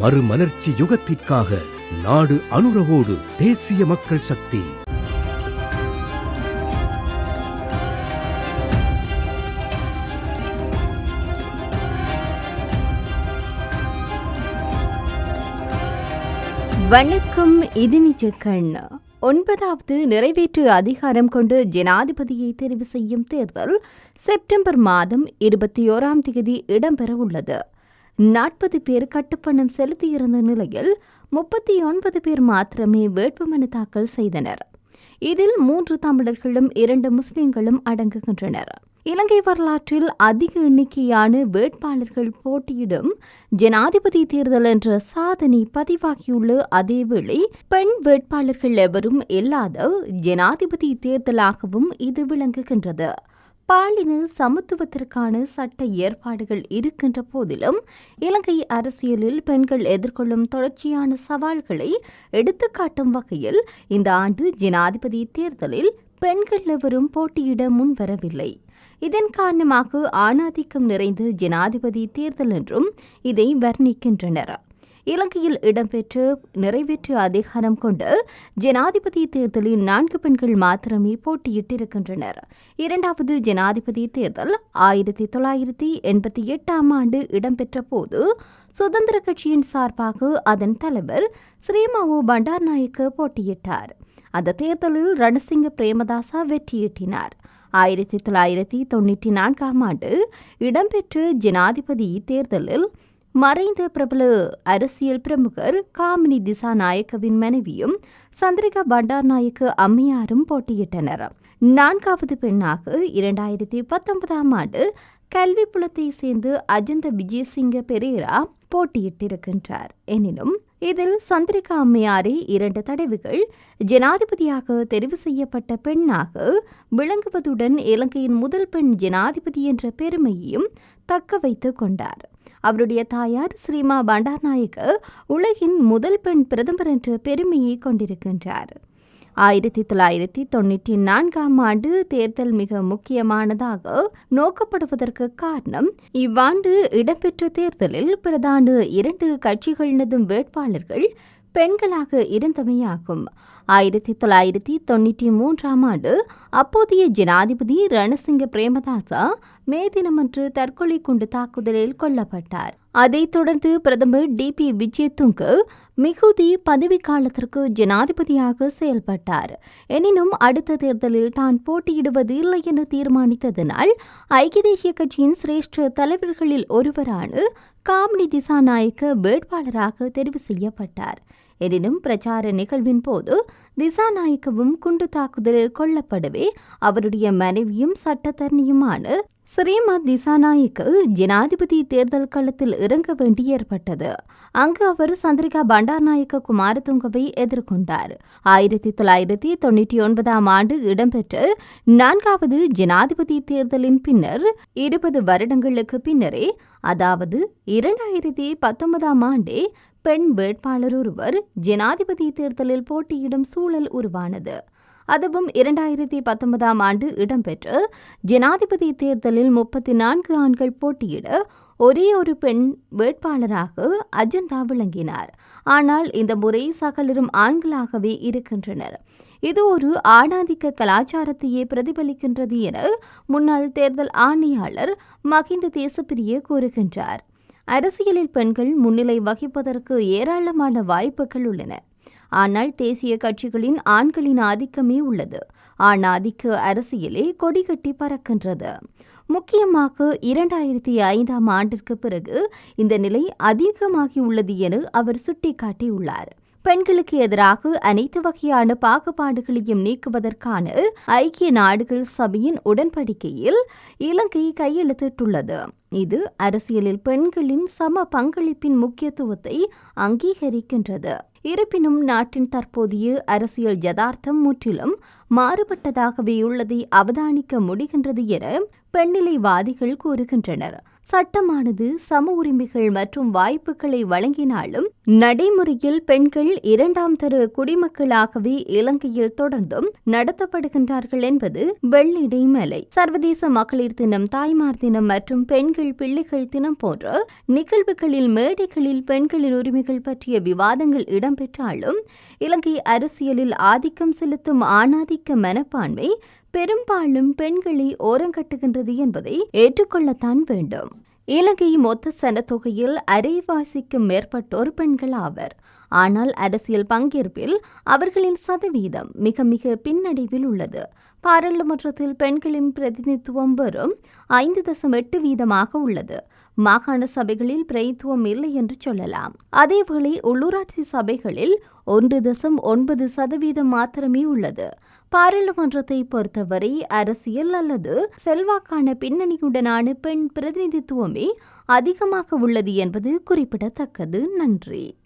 மறுமலர்ச்சி யுகத்திற்காக நாடு அனுரவோடு தேசிய மக்கள் சக்தி. வணக்கம் இது நிஜக்கண் ஒன்பதாவது நிறைவேற்று அதிகாரம் கொண்டு ஜனாதிபதியை தெரிவு செய்யும் தேர்தல் செப்டம்பர் மாதம் இருபத்தி ஓராம் தேதி இடம்பெற உள்ளது. நாற்பது பேர் கட்டுப்பணம் செலுத்தியிருந்த நிலையில் முப்பத்தி ஒன்பது பேர் மாத்திரமே வேட்புமனு தாக்கல் செய்தனர். இதில் மூன்று தமிழர்களும் இரண்டு முஸ்லிம்களும் அடங்குகின்றனர். இலங்கை வரலாற்றில் அதிக எண்ணிக்கையான வேட்பாளர்கள் போட்டியிடும் ஜனாதிபதி தேர்தல் என்ற சாதனை பதிவாகியுள்ள அதேவேளை பெண் வேட்பாளர்கள் எவரும் இல்லாத ஜனாதிபதி தேர்தலாகவும் இது விளங்குகின்றது. பாலின சமத்துவத்திற்கான சட்ட ஏற்பாடுகள் இருக்கின்ற போதிலும் இலங்கை அரசியலில் பெண்கள் எதிர்கொள்ளும் தொடர்ச்சியான சவால்களை எடுத்துக்காட்டும் வகையில் இந்த ஆண்டு ஜனாதிபதி தேர்தலில் பெண்கள் எவரும் போட்டியிட முன்வரவில்லை. இதன் காரணமாக ஆணாதிக்கம் நிறைந்த ஜனாதிபதி தேர்தல் என்றும் இதை வர்ணிக்கின்றனர். இலங்கையில் இடம்பெற்று நிறைவேற்று அதிகாரம் கொண்டு ஜனாதிபதி தேர்தலில் நான்கு பெண்கள் மாத்திரமே போட்டியிட்டிருக்கின்றனர். இரண்டாவது ஜனாதிபதி தேர்தல் ஆயிரத்தி தொள்ளாயிரத்தி எண்பத்தி எட்டாம் ஆண்டு இடம்பெற்ற போது சுதந்திர கட்சியின் சார்பாக அதன் தலைவர் ஸ்ரீமாவு பண்டார்நாயக்க போட்டியிட்டார். அந்த தேர்தலில் ரணசிங்க பிரேமதாசா வெற்றியீட்டினார் ஆயிரத்தி தொள்ளாயிரத்தி தொண்ணூற்றி நான்காம் ஆண்டு இடம்பெற்ற ஜனாதிபதி தேர்தலில் மறைந்த பிரபல அரசியல் பிரமுகர் காமினி திசாநாயக்கவின் மனைவியும் சந்திரிகா பண்டார் நாயக்க அம்மையாரும் போட்டியிட்டனர். நான்காவது பெண்ணாக இரண்டாயிரத்தி பத்தொன்பதாம் ஆண்டு கல்வி புலத்தை சேர்ந்து அஜந்த விஜயசிங்க பெரேரா போட்டியிட்டிருக்கின்றார். எனினும் இதில் சந்திரிகா அம்மையாரே இரண்டு தடவைகள் ஜனாதிபதியாக தெரிவு செய்யப்பட்ட பெண்ணாக விளங்குவதுடன் இலங்கையின் முதல் பெண் ஜனாதிபதி என்ற பெருமையையும் தக்க வைத்துக் கொண்டார். அவருடைய தாயார் ஸ்ரீமா பண்டார்நாயக்க உலகின் முதல் பெண் பிரதமர் என்ற பெருமையை கொண்டிருக்கின்றார். ஆயிரத்தி தொள்ளாயிரத்தி தொண்ணூற்றி நான்காம் ஆண்டு தேர்தல் மிக முக்கியமானதாக நோக்கப்படுவதற்கு காரணம் இவ்வாண்டு இடம்பெற்ற தேர்தலில் பிரதான இரண்டு கட்சிகளினதும் வேட்பாளர்கள் பெண்களாக இருந்தமையாகும். ஆயிரத்தி தொள்ளாயிரத்தி தொண்ணூற்றி மூன்றாம் ஆண்டு அப்போதைய ஜனாதிபதி ரணசிங்க பிரேமதாசா மே தினமன்று தற்கொலை குண்டு தாக்குதலில் கொல்லப்பட்டார். அதைத் தொடர்ந்து பிரதமர் டி பி விஜயதுங்க மிகுதி பதவிக்காலத்திற்கு ஜனாதிபதியாக செயல்பட்டார். எனினும் அடுத்த தேர்தலில் தான் போட்டியிடுவது இல்லை என தீர்மானித்ததனால் ஐக்கிய தேசிய கட்சியின் சிரேஷ்ட தலைவர்களில் ஒருவரான காமினி திசாநாயக்க வேட்பாளராக தெரிவு செய்யப்பட்டார். எனினும் பிரச்சார நிகழ்வின் போது திசாநாயக்கவும் குண்டு தாக்குதலில் கொல்லப்படவே அவருடைய மனைவியும் சட்டத்தரணியுமான ஸ்ரீமத் திசாநாயக்கு ஜனாதிபதி தேர்தல் களத்தில் இறங்க வேண்டி ஏற்பட்டது. அங்கு அவர் சந்திரிகா பண்டார்நாயக்க குமாரதுங்கவை எதிர்கொண்டார். ஆயிரத்தி தொள்ளாயிரத்தி தொண்ணூற்றி ஒன்பதாம் ஆண்டு இடம்பெற்ற நான்காவது ஜனாதிபதி தேர்தலின் பின்னர் இருபது வருடங்களுக்கு பின்னரே அதாவது இரண்டாயிரத்தி பத்தொன்பதாம் ஆண்டே பெண் வேட்பாளர் ஒருவர் ஜனாதிபதி தேர்தலில் போட்டியிடும் சூழல் உருவானது. அதுவும் இரண்டாயிரத்தி பத்தொன்பதாம் ஆண்டு இடம்பெற்ற ஜனாதிபதி தேர்தலில் முப்பத்தி நான்கு ஆண்கள் போட்டியிட ஒரே ஒரு பெண் வேட்பாளராக அஜந்தா விளங்கினார். ஆனால் இந்த முறை சகலரும் ஆண்களாகவே இருக்கின்றனர். இது ஒரு ஆணாதிக்க கலாச்சாரத்தையே பிரதிபலிக்கின்றது என முன்னாள் தேர்தல் ஆணையாளர் மகிந்த தேசப்பிரிய கூறுகின்றார். அரசியலில் பெண்கள் முன்னிலை வகிப்பதற்கு ஏராளமான வாய்ப்புகள் உள்ளன. ஆனால் தேசிய கட்சிகளின் ஆண்களின் ஆதிக்கமே உள்ளது. ஆண் ஆதிக்க அரசியலே கொடிகட்டி பறக்கின்றது. முக்கியமாக இரண்டாயிரத்தி ஐந்தாம் ஆண்டிற்கு பிறகு இந்த நிலை அதிகமாகியுள்ளது என அவர் சுட்டிக்காட்டியுள்ளார். பெண்களுக்கு எதிராக அனைத்து வகையான பாகுபாடுகளையும் நீக்குவதற்கான ஐக்கிய நாடுகள் சபையின் உடன்படிக்கையில் இலங்கை கையெழுத்திட்டுள்ளது. இது அரசியலில் பெண்களின் சம பங்களிப்பின் முக்கியத்துவத்தை அங்கீகரிக்கின்றது. இருப்பினும் நாட்டின் தற்போதைய அரசியல் யதார்த்தம் முற்றிலும் மாறுபட்டதாகவே உள்ளதை அவதானிக்க முடிகின்றது என பெண்ணிலைவாதிகள் கூறுகின்றனர். சட்டமானது சம உரிமைகள் மற்றும் வாய்ப்புகளை வழங்கினாலும் நடைமுறையில் பெண்கள் இரண்டாம் தர குடிமக்களாகவே இலங்கையில் தொடர்ந்தும் நடத்தப்படுகின்றார்கள் என்பது வெள்ளிடை மலை. சர்வதேச மகளிர் தினம் தாய்மார் தினம் மற்றும் பெண்கள் பிள்ளைகள் தினம் போன்ற நிகழ்வுகளில் மேடைகளில் பெண்களின் உரிமைகள் பற்றிய விவாதங்கள் இடம்பெற்றாலும் இலங்கை அரசியலில் ஆதிக்கம் செலுத்தும் ஆணாதிக்க மனப்பான்மை பெரும்பாலும் பெண்களை ஓரங்கட்டுகின்றது என்பதை ஏற்றுக்கொள்ளத்தான் வேண்டும். இலங்கை மொத்த சனத்தொகையில் அரைவாசிக்கும் மேற்பட்டோர் பெண்கள் ஆவர். ஆனால் அரசியல் பங்கேற்பில் அவர்களின் சதவீதம் மிக மிக பின்னடைவில் உள்ளது. பாராளுமன்றத்தில் பெண்களின் பிரதிநிதித்துவம் வெறும் ஐந்து தசம் எட்டு வீதமாக உள்ளது. மாகாண சபைகளில் பிரதித்துவம் இல்லை என்று சொல்லலாம். அதேவேளை உள்ளூராட்சி சபைகளில் ஒன்று தசம் ஒன்பது சதவீதம் மாத்திரமே உள்ளது. பாராளுமன்றத்தை பொறுத்தவரை அரசியல் அல்லது செல்வாக்கான பின்னணியுடனான பெண் பிரதிநிதித்துவமே அதிகமாக உள்ளது என்பது குறிப்பிடத்தக்கது. நன்றி.